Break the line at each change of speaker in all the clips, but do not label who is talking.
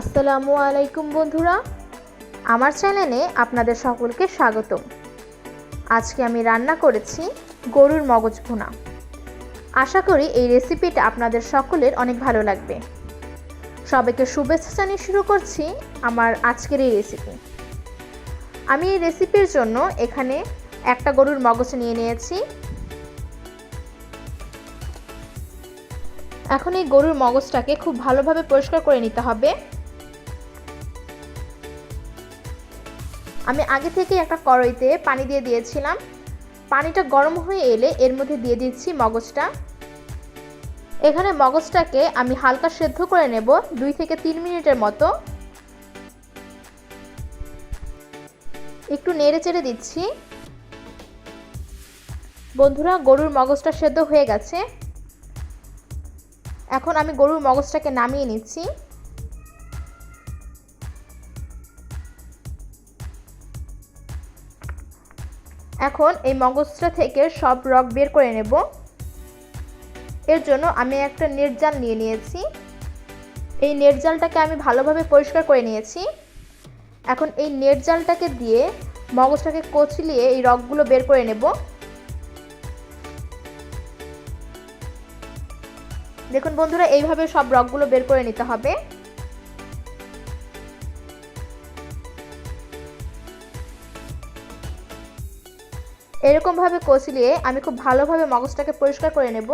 আসসালামু আলাইকুম বন্ধুরা। আমার চ্যানেলে আপনাদের সকলকে স্বাগতম। আজকে আমি রান্না করেছি গরুর মগজ ভুনা। আশা করি এই রেসিপিটা আপনাদের সকলের অনেক ভালো লাগবে। সবাইকে শুভেচ্ছা জানিয়ে শুরু করছি আমার আজকের এই রেসিপি। আমি এই রেসিপির জন্য এখানে একটা গরুর মগজ নিয়ে নিয়েছি। এখন এই গরুর মগজটাকে খুব ভালোভাবে পরিষ্কার করে নিতে হবে। আমি আগে থেকে একটা কড়াইতে পানি দিয়ে দিয়েছিলাম। পানিটা গরম হয়ে এলে এর মধ্যে দিয়ে দিচ্ছি মগজটা। এখানে মগজটাকে আমি হালকা সেদ্ধ করে নেব দুই থেকে তিন মিনিটের মতো। একটু নেড়ে চেড়ে দিচ্ছি। বন্ধুরা, গরুর মগজটা সেদ্ধ হয়ে গেছে। এখন আমি গরুর মগজটাকে নামিয়ে নিচ্ছি। এখন এই মগজটা থেকে সব রক বের করে নেব। এর জন্য আমি একটা নেট জাল নিয়ে নিয়েছি। এই নেট জালটাকে আমি ভালোভাবে পরিষ্কার করে নিয়েছি। এখন এই নেট জালটাকে দিয়ে মগজটাকে কচলিয়ে এই রকগুলো বের করে নেব। দেখুন বন্ধুরা, এইভাবে সব রকগুলো বের করে নিতে হবে। এরকমভাবে কচলিয়ে আমি খুব ভালোভাবে মগজটাকে পরিষ্কার করে নেব।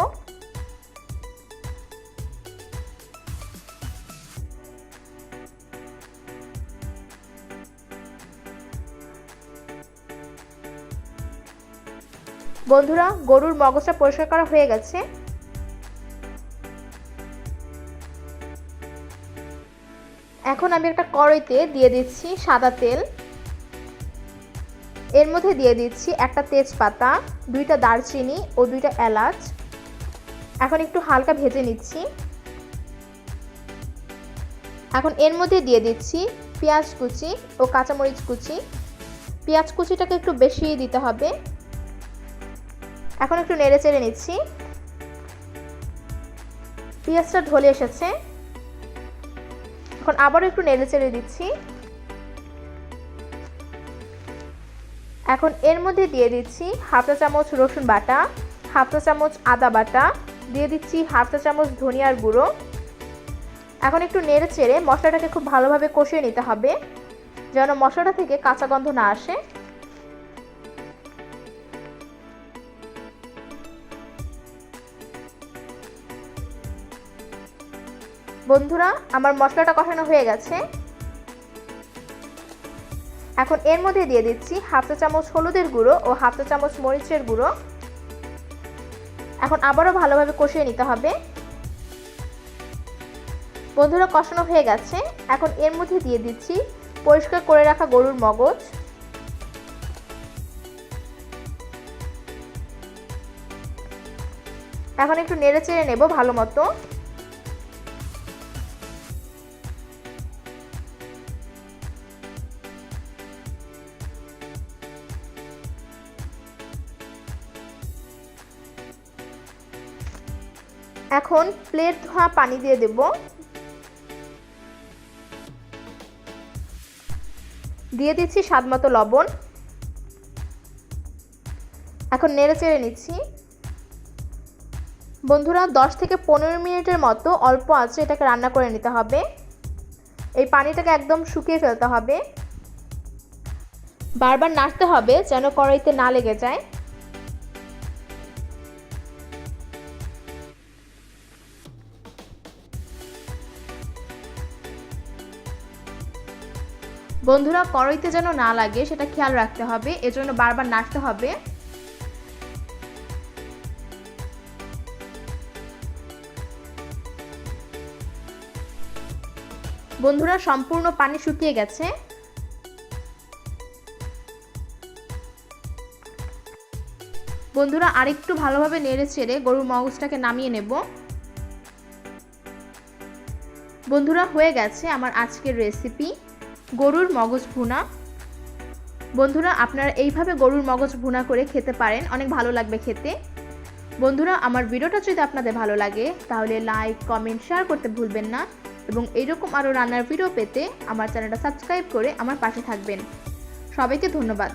বন্ধুরা, গরুর মগজটা পরিষ্কার করা হয়ে গেছে। এখন আমি একটা কড়াইতে দিয়ে দিচ্ছি সাদা তেল। এর মধ্যে দিয়ে দিচ্ছি একটা তেজপাতা, দুইটা দারচিনি ও দুইটা এলাচ। এখন একটু হালকা ভেজে নিচ্ছি। এখন এর মধ্যে দিয়ে দিচ্ছি পেঁয়াজ কুচি ও কাঁচামরিচ কুচি। পেঁয়াজ কুচিটাকে একটু বেশি দিতে হবে। এখন একটু নেড়ে চেড়ে নিচ্ছি। পেঁয়াজটা ঢলে এসেছে। এখন আবারও একটু নেড়ে চেড়ে দিচ্ছি। এখন এর মধ্যে দিয়ে দিচ্ছি হাফ চা চামচ রসুন বাটা, হাফ চা চামচ আদা বাটা, দিয়ে দিচ্ছি হাফ চা চামচ ধনিয়ার গুঁড়ো। এখন একটু নেড়ে চেড়ে মশলাটাকে খুব ভালোভাবে কষিয়ে নিতে হবে, যেন মশলাটা থেকে কাঁচা গন্ধ না আসে। বন্ধুরা, আমার মশলাটা কষানো হয়ে গেছে। এখন এর মধ্যে দিয়ে দিচ্ছি হাফ চা চামচ হলুদের গুঁড়ো ও হাফ চা চামচ মরিচের গুঁড়ো। এখন আবারও ভালোভাবে কষিয়ে নিতে হবে। বন্ধুরা, কষানো হয়ে গেছে। এখন এর মধ্যে দিয়ে দিচ্ছি পরিষ্কার করে রাখা গরুর মগজ। এখন একটু নেড়ে চেড়ে নেব ভালো মতো। এখন প্লেট ধোয়া পানি দিয়ে দেব। দিয়ে দিচ্ছি স্বাদ মতো লবণ। এখন নেড়ে চেড়ে নিচ্ছি। বন্ধুরা 10 থেকে পনেরো মিনিটের মতো অল্প আছে এটাকে রান্না করে নিতে হবে। এই পানিটাকে একদম শুকিয়ে ফেলতে হবে। বারবার নাড়তে হবে যেন কড়াইতে না লেগে যায়। বন্ধুরা, কড়াইতে যেন না লাগে, সেটা খেয়াল রাখতে হবে। এজন্য বারবার নাড়তে হবে। বন্ধুরা, সম্পূর্ণ পানি শুকিয়ে গেছে। বন্ধুরা, আরেকটু ভালোভাবে নেড়ে ছেড়ে গরুর মগজটাকে নামিয়ে নেব। বন্ধুরা, হয়ে গেছে আমার আজকের রেসিপি গরুর মগজ ভুনা। বন্ধুরা, আপনারা এইভাবে গরুর মগজ ভুনা করে খেতে পারেন। অনেক ভালো লাগবে খেতে। বন্ধুরা, আমার ভিডিওটা যদি আপনাদের ভালো লাগে, তাহলে লাইক কমেন্ট শেয়ার করতে ভুলবেন না। এবং এইরকম আরও রান্নার ভিডিও পেতে আমার চ্যানেলটা সাবস্ক্রাইব করে আমার পাশে থাকবেন। সবাইকে ধন্যবাদ।